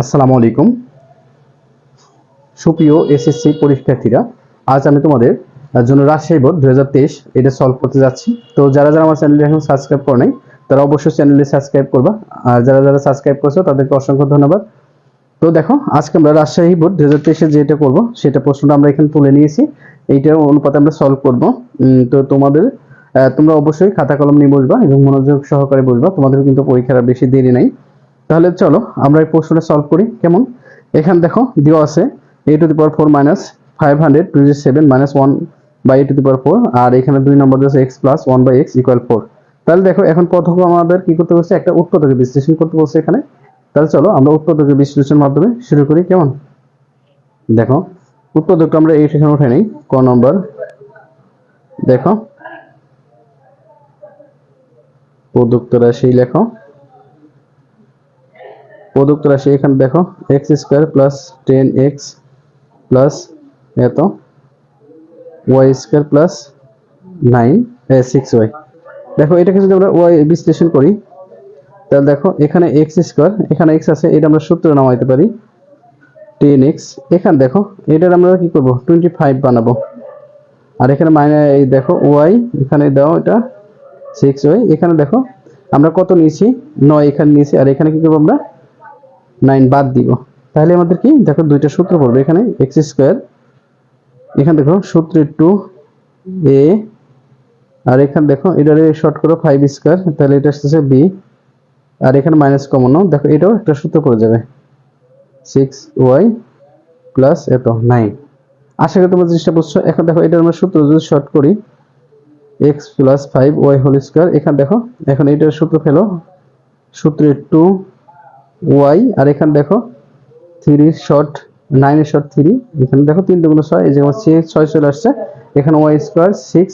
আসসালামু আলাইকুম। সুপ্রিয় এসএসসি পরীক্ষার্থীরা, আজ আমি তোমাদের জন্য রাজশাহী বোর্ড দুই এটা সলভ করতে যাচ্ছি। তো যারা যারা আমার চ্যানেলটি এখন সাবস্ক্রাইব করে নাই, তারা অবশ্যই চ্যানেলটি সাবস্ক্রাইব করবা। আর যারা যারা সাবস্ক্রাইব করছ, তাদেরকে অসংখ্য ধন্যবাদ। তো দেখো, আজকে আমরা রাজশাহী বোর্ড দুই হাজার তেইশে যেটা করব, সেটা প্রশ্নটা আমরা এখানে তুলে নিয়েছি। এইটার অনুপাতে আমরা সলভ করব। তো তোমাদের তোমরা অবশ্যই খাতা কলম নিয়ে বসবা এবং মনোযোগ সহকারে বসবা। তোমাদের কিন্তু পরীক্ষার বেশি দেরি নাই। তাহলে চলো, আমরা এই প্রশ্নটা সলভ করি। কেমন? এখানে দেখো, দেওয়া আছে A to the power four minus five hundred two seven minus one by A to the power four আর এখানে দুই নম্বর দিয়েছে X plus one by X equal four তাহলে দেখো, এখন প্রথম আমাদের কি করতে বলছে? একটা উৎপাদকে বিশ্লেষণ করতে বলছে এখানে। তাহলে চলো, আমরা উৎপাদকের বিশ্লেষণের মাধ্যমে শুরু করি, কেমন? দেখো, উৎপাদকটা আমরা এই এখানে উঠে নেই, ক নম্বর দেখো প্রদত্ত রাশি লেখো। প্রদত্ত রাশি এখানে দেখো X square plus ten X plus এত Y square plus nine six Y দেখো, এটাকে যদি আমরা ওয়াই বিশ্লেষণ করি, তাহলে দেখো, এখানে এক্স স্কোয়ার এখানে এক্স আছে, এটা আমরা সূত্র নামাইতে পারি টেন এক্স এখানে দেখো, এটার আমরা কি করব? টোয়েন্টি ফাইভ বানাবো। আর এখানে মাইনে এই দেখো ওয়াই এখানে দাও এটা সিক্স ওয়াই এখানে দেখো, আমরা কত নিয়েছি? নয় এখানে নিয়েছি, আর এখানে কি করব আমরা? নাইন বাদ দিব। তাহলে আমাদের কি? দেখো দুইটা সূত্র পড়বে এখানে এক্স স্কোয়ার এখানে দেখো সূত্র টু এ আর এখানে দেখো এটার শর্ট করো ফাইভ স্কোয়ার তাহলে এটা আসতেছে বি আর এখানে মাইনাস কমন দেখো এটাও একটা সূত্র পড়ে যাবে। সিক্স ওয়াই প্লাস এত নাইন আশা করি তোমরা জিনিসটা বুঝছ। এখন দেখো এটার আমরা সূত্র যদি শর্ট করি X plus five Y whole square এখানে দেখো, এখন এটার সূত্র ফেলো। সূত্রের টু ওয়াই আর এখানে দেখো থ্রি শর্ট নাইনের শর্ট থ্রি এখানে দেখো তিন দুগুলো ছয়, এই যে আমার সিক্স ছয় চলে আসছে, এখানে ওয়াই স্কোয়ার সিক্স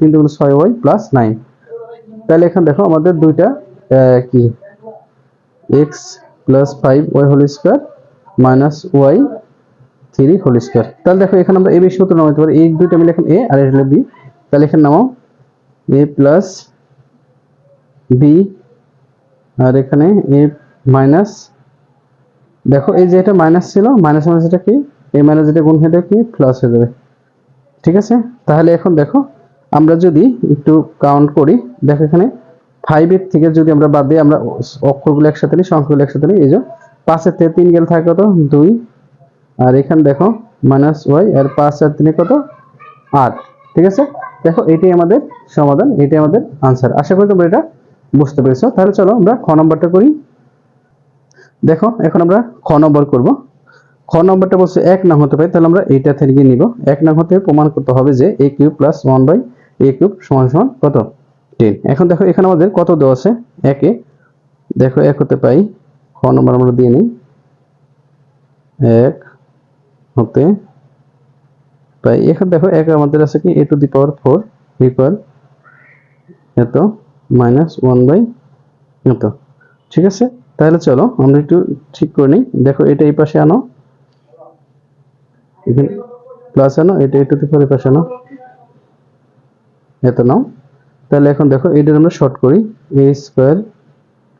তিন দুগুলো ছয় ওয়াই প্লাস নাইন তাহলে এখানে দেখো আমাদের দুইটা কি? X plus five Y whole square minus Y three whole square তাহলে দেখো এখানে আমরা এ বি সূত্র নামাতে পারি। এই দুইটা মিলে এখন এ আর এটা হলো বি তাহলে এখানে নামাও এ প্লাস বি আর এখানে এ মাইনাস, দেখো এই যে এটা মাইনাস ছিল, মাইনাস মাইনাস এটা কি? এই মাইনাস যেটা গুণ হয়ে কি? প্লাস হয়ে যাবে। ঠিক আছে? তাহলে এখন দেখো, আমরা যদি একটু কাউন্ট করি, দেখো এখানে ফাইভের থেকে যদি আমরা বাদ দিই, আমরা অক্ষরগুলো একসাথে নিই, সংখ্যাগুলো একসাথে নিই, এই যে পাঁচের থেকে তিন গেলে থাকে কত? দুই। আর এখানে দেখো, মাইনাস ওয়াই, আর পাঁচ আর তিনে কত? আট। ঠিক আছে? দেখো, এটাই আমাদের সমাধান, এটাই আমাদের আনসার আশা করি তোমরা এটা বুঝতে পেরেছ। তাহলে চলো আমরা খ নম্বরটা করি। দেখো, এখন আমরা খ নম্বর করব। খ নম্বরটা বলছে এক নাম হতে পারে, তাহলে আমরা এইটা থেকে নিব। এক নাম হতে প্রমাণ করতে হবে যে A cube plus one by A cube সমান সমান কত? টেন এখন দেখো, এখানে আমাদের কত দেওয়া আছে? একে। দেখো, এক হতে পাই খ নম্বর আমরা দিয়ে নিই। এক হতে পাই এখন দেখো, এক আমাদের আছে কি? A to the power four equal এত মাইনাস ওয়ান বাই এত। ঠিক আছে? তাহলে চলো, আমরা একটু ঠিক করে নিই। দেখো, এটা এই পাশে আনো। এখানে প্লাস আনো, এটা এ টু দি পাশে আনো। এত নাও। তাহলে এখন দেখো এটা আমরা শর্ট করি। এ স্কোয়ার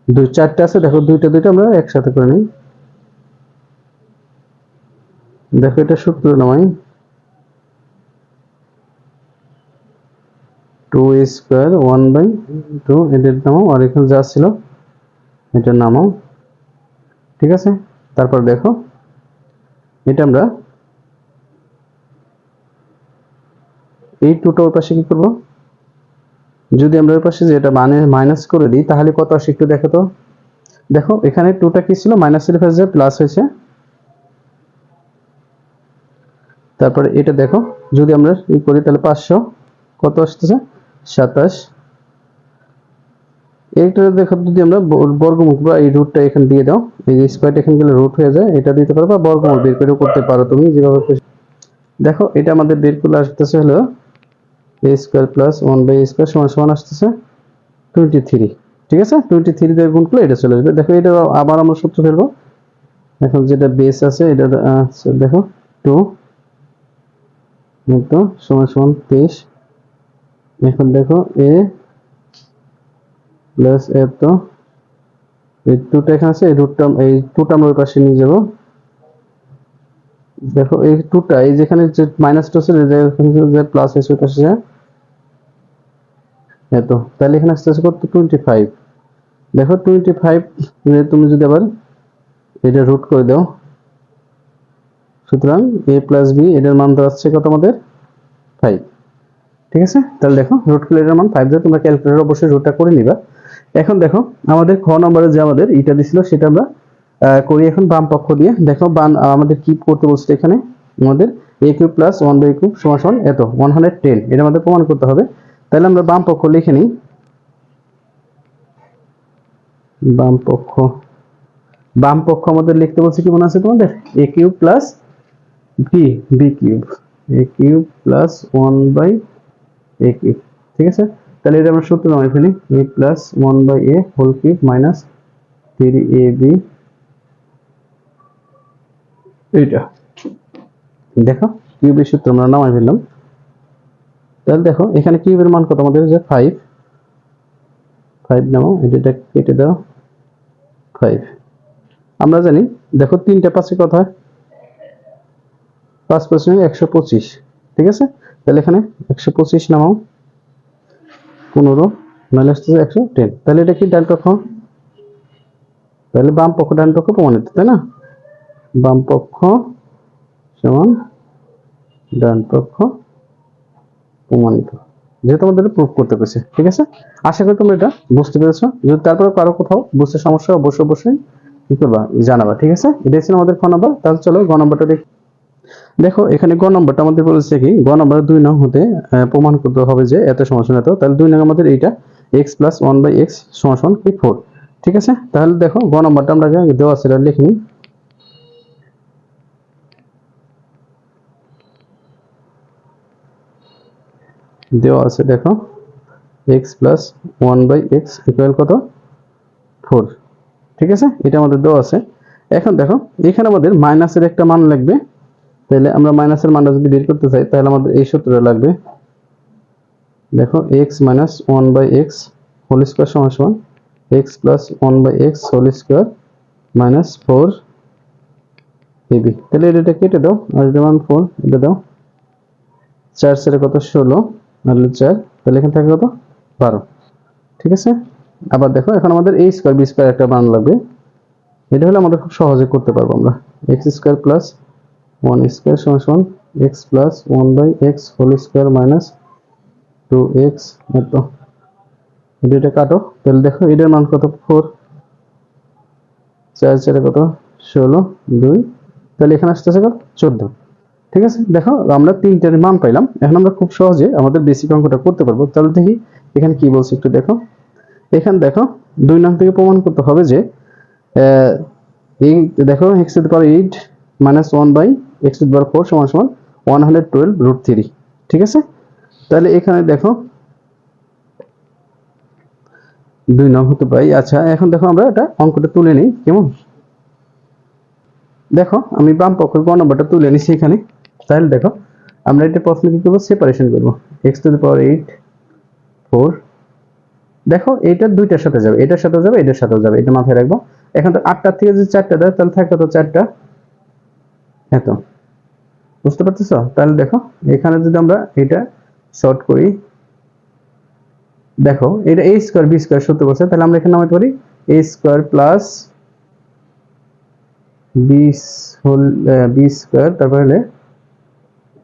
দুই, চারটে আছে, দেখো, দুইটা দুইটা আমরা একসাথে করে নিই। দেখো, এটা সূত্র নামাই two square one by two এটার নাম আর এখানে যা ছিল। এটা নামাও ঠিক আছে? তারপর দেখো, এটা আমরা এই টুটা ওর পাশে কি করব? যদি আমরা ওর পাশে যেটা মানে মাইনাস করে দিই, তাহলে কত আসে একটু দেখো তো? দেখো, এখানে টুটা কি ছিল? মাইনাস এর পাশে প্লাস হয়েছে। তারপরে এটা দেখো, যদি আমরা ই করি, তাহলে পাঁচশো। কত আসতেছে? সাতাশ। এইটা দেখো যদি আমরা বর্গমুখ বা এই রুটটা এখানে দিয়ে দাও, এই যে স্কোয়ারটা এখানে গেলে রুট হয়ে যায়, এটা দিতে পারো বা বর্গমূল বের করে করতে পারো তুমি যেভাবে। দেখো, এটা আমাদের বের করলে আসতেছে হলো A square plus one by square সমান সমান আসতেছে টোয়েন্টি থ্রি ঠিক আছে? টোয়েন্টি থ্রি দিয়ে গুণ করলে এটা চলে আসবে। দেখো, এটা আবার আমরা সূত্র ফেলব এখন যেটা বেস আছে, এটা দেখো টু সমান সমান তেইশ। এখন দেখো এ প্লাস এত এই টুটা এখানে আছে, এই রুটটা এই টুটা আমরা পাশে নিয়ে যাব। দেখো, এই টুটা এই যেখানে যে মাইনাস টু আছে যে প্লাস ওই পাশে যায়। এত তাহলে এখানে আসতে আসতে কত? টোয়েন্টি ফাইভ দেখো টোয়েন্টি ফাইভ তুমি যদি আবার এটা রুট করে দাও, সুতরাং এ প্লাস বি এটার মান দাঁড়াচ্ছে কত আমাদের? ফাইভ ঠিক আছে? তাহলে দেখো রুট করলে এটার মান ফাইভ দিয়ে তোমরা ক্যালকুলেটর অবশ্যই রুটটা করে নিবা। এখন দেখো, আমাদের খ নম্বরে যে আমাদের ইটা দিছিল, সেটা আমরা করি এখন বাম পক্ষ দিয়ে। দেখো, বাম, আমাদের কি করতে বলছে এখানে? আমাদের A cube plus one by cube সমান সমান এত ওয়ান হান্ড্রেড টেন এটা আমাদের প্রমাণ করতে হবে। তাহলে আমরা বাম পক্ষ লিখে নিই। বাম পক্ষ বাম পক্ষ আমাদের লিখতে বলছে কি মনে আছে তোমাদের? এ কিউব প্লাস কি B cube A cube plus one by A cube ঠিক আছে? তাহলে এটা আমরা সূত্র নামাই ফেলি A plus one by A whole cube minus three A B এইটা। দেখো কিউবের সূত্র আমরা নামাই ফেললাম। তাহলে দেখো, এখানে কিউবের মান কত আমাদের? যে ফাইভ ফাইভ নামাও এটা কেটে দাও। ফাইভ আমরা জানি, দেখো তিনটা পাশে কত হয়? পাঁচ পার্সেন্ট একশো পঁচিশ। ঠিক আছে? তাহলে এখানে একশো পঁচিশ নামাও। পনেরো, নাহলে আসতেছে একশো টেন তাহলে এটা কি ডান পক্ষ? তাহলে বাম পক্ষ, ডান পক্ষ প্রমাণিত, তাই না? বাম পক্ষ সমান ডান পক্ষ প্রমাণিত। যেহেতু আমাদের প্রুফ করতে পেরেছে, ঠিক আছে? আশা করি তোমরা এটা বুঝতে পেরেছ। যদি তারপরে কারও কোথাও বুঝতে সমস্যা অবশ্যই অবশ্যই, কি করবা? জানাবা, ঠিক আছে? এটাই ছিল আমাদের খ নাম্বার। তাহলে চলো গ নাম্বারটা দেখি। দেখো, এখানে গ নম্বরটা আমাদের বলেছে কি, গ নম্বর দুই নং হতে প্রমাণ করতে হবে যে এত সমান এত। তাহলে দুই নং আমাদের এইটা X plus one by X সমান কি ফোর ঠিক আছে? তাহলে দেখো, গ নম্বরটা আমরা দেওয়া আছে, এটা লিখে দেওয়া আছে, দেখো X plus one by X equal কত? ফোর ঠিক আছে? এটা আমাদের দেওয়া আছে। এখন দেখো, এখানে আমাদের মাইনাসের একটা মান লাগবে। তাহলে আমরা মাইনাসের মানটা যদি বের করতে চাই, তাহলে আমাদের এই সূত্রটা লাগবে। দেখো X minus one by X whole square সমান সমান X plus one by X whole square minus four A B তাহলে এটা কেটে দাও, আর এটা মান ফোর এটা দাও। চার চারে কত? ষোলো, আর চার, তাহলে এখানে থাকে কত? বারো। ঠিক আছে? আবার দেখো, এখন আমাদের এই স্কোয়ার বি স্কোয়ার একটা মান লাগবে। এটা হলে আমাদের খুব সহজে করতে পারব আমরা। X square plus one square সমান সমান X plus one by X whole square minus two X এত। এটা কাটো। তাহলে দেখো, এটার মান কত? ফোর চার, চারে কত? ষোলো, দুই। তাহলে এখানে আসতেছে কত? চোদ্দ। ঠিক আছে? দেখো, আমরা তিনটার মান পাইলাম। এখন আমরা খুব সহজে আমাদের বেসিক অঙ্কটা করতে পারব। তাহলে দেখি, এখানে কি বলছে একটু দেখো। এখানে দেখো, দুই নং থেকে প্রমাণ করতে হবে যে এই দেখো X the power eight minus one by X two power four সমান সমান one hundred twelve root three ঠিক আছে? তাহলে এখানে দেখো, দুই নং হতে পাই আচ্ছা এখন দেখো আমরা এটা অঙ্কটা তুলে নিই, কেমন? দেখো, আমি বাম পক্ষের গ তুলে নিছি এখানে, তাহলে দেখো, আমরা এটা প্রথমে কি করব? সেপারেশন করব। X to the power eight four দেখো, এইটা দুইটার সাথে যাবে, এটার সাথে যাবে, এটার সাথেও যাবে, এটা মাথায় রাখব। এখন তো আটটার থেকে যদি চারটা দেয়, তাহলে থাকে তো চারটা, এত। বুঝতে পারতেছো? তাহলে দেখো, এখানে যদি আমরা এটা শর্ট করি, দেখো, এটা এ স্কোয়ার বি স্কোয়ার সত্তর বছর, তাহলে আমরা এখানে নামাতে পারি A square plus B whole B square তারপর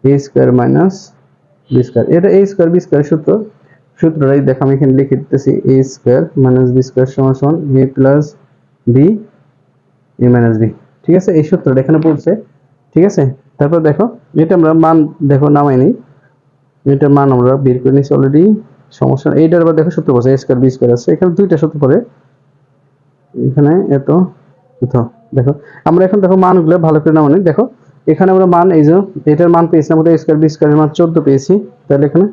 A square minus B square এটা এ স্কোয়ার বি স্কোয়ার সূত্র সূত্রটাই দেখো, আমি এখানে লিখে দিতেছি A square minus B square সমান সমান A plus B A minus B ঠিক আছে? এই সূত্রটা এখানে পড়ছে। ঠিক আছে? তারপর দেখো, এটা আমরা মান দেখো নামাই নেই এটার মান আমরা বের করে নিয়েছি অলরেডি সমস্যা এইটার আবার দেখো পড়ছে এ স্কোয়ার বি স্কোয়ার আছে। এখানে দুইটা সূত্র পড়ে। এখানে এত কোথাও দেখো। আমরা এখন দেখো মানগুলো ভালো করে নামানি। দেখো, এখানে আমরা মান, এই যে এটার মান পেয়েছি, আমরা এ স্কোয়ার বি স্কোয়ার মান চোদ্দ পেয়েছি। তাহলে এখানে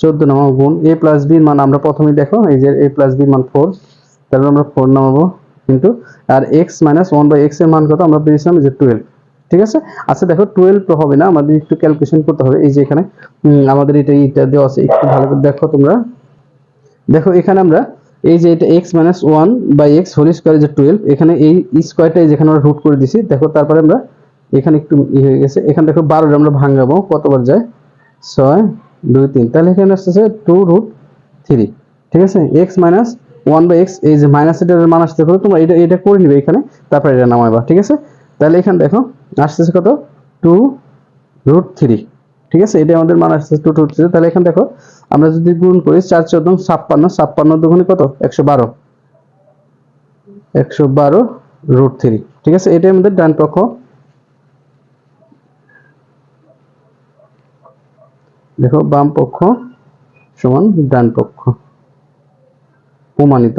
চোদ্দ নামাবো গুণ। এ প্লাস বির মান আমরা প্রথমে দেখো, এই যে এ প্লাস বির মান ফোর তাহলে আমরা ফোর নামাবো। কিন্তু, আর এক্স মাইনাস ওয়ান বাই এক্সের মান কত আমরা পেয়েছিলাম যে টুয়েলভ ঠিক আছে? আচ্ছা দেখো টুয়েলভ তো হবে না, আমাদের একটু ক্যালকুলেশন করতে হবে। এই যে এখানে আমাদের এটা এইটা দেওয়া আছে, একটু ভালো করে দেখো তোমরা। দেখো, এখানে আমরা, এই যে এটা x minus one by x whole square যে টুয়েলভ এখানে এই স্কোয়ারটাই যেখানে আমরা রুট করে দিছি, দেখো, তারপরে আমরা এখানে একটু ই হয়ে গেছে। এখানে দেখো বারোটা আমরা ভাঙাবো, কতবার যায়? ছয়, দুই, তিন। তাহলে এখানে আসতেছে টু রুট থ্রি ঠিক আছে? X minus one by x এই যে মাইনাস এটার মান আসতে তোমরা এটা এটা করে নিবে এখানে, তারপরে এটা নামাইবা, ঠিক আছে? তাহলে এখানে দেখো আসতেছে কত? টু রুট থ্রি ঠিক আছে? এটা আমাদের মান আসছে টু রুট থ্রি তাহলে এখানে দেখো, আমরা যদি গুণ করি চার চোদ্দ ছাপ্পান্ন ছাপ্পান্ন দুগুণে কত? একশো বারো। একশো বারো রুট থ্রি ঠিক আছে? এটাই আমাদের ডান পক্ষ। দেখো, বাম পক্ষ সমান ডান পক্ষ। প্রমাণিত।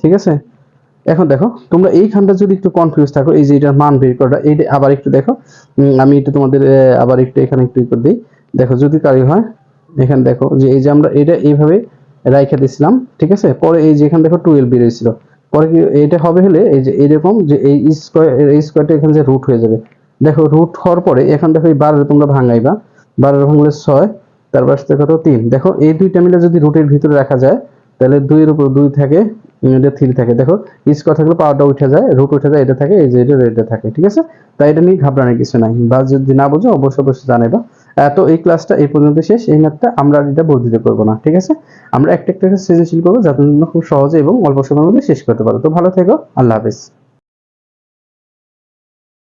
ঠিক আছে? এখন দেখো, তোমরা এইখানটা যদি একটু কনফিউজ থাকো, এই যে এটার মান বের করাটা এইটা আবার একটু দেখো। আমি একটু তোমাদের আবার একটু এখানে একটু করে দিই। দেখো, যদি কারি হয়, এখানে দেখো, যে এই যে আমরা এটা এইভাবে রাইখা দিছিলাম ঠিক আছে? পরে এই যে এখানে দেখো টুয়েলভ বেরিয়েছিল। পরে কি এটা হবে হলে, এই যে এরকম যে এই স্কোয়ার এই স্কোয়ারটা এখানে যে রুট হয়ে যাবে। দেখো রুট হওয়ার পরে এখন দেখো এই বারো তোমরা ভাঙাইবা। বারো ভাঙলে ছয়, তারপর আসতে কত? তিন। দেখো, এই দুইটা মিলে যদি রুটের ভিতরে রাখা যায় তাহলে দুইয়ের উপর দুই থাকে এটা থ্রি থাকে। দেখো স্কোয়ার থাকলে পাওয়ারটা উঠে যায় রুট উঠে যায়, এটা থাকে, এই যে এটা এটা থাকে, ঠিক আছে? তাই এটা নিয়ে ঘাবড়ানোর কিছু নাই। বা যদি না বোঝো, অবশ্য অবশ্যই জানাইবা। তো এই ক্লাসটা এই পর্যন্ত শেষ, এই ম্যাথটা আমরা আর এটা বর্ধিত করব না, ঠিক আছে? আমরা একটা একটা সৃজনশীল করব, যাতে খুব সহজে এবং অল্প সময়ের মধ্যে শেষ করতে পারো। তো ভালো থেকো, আল্লাহ হাফেজ।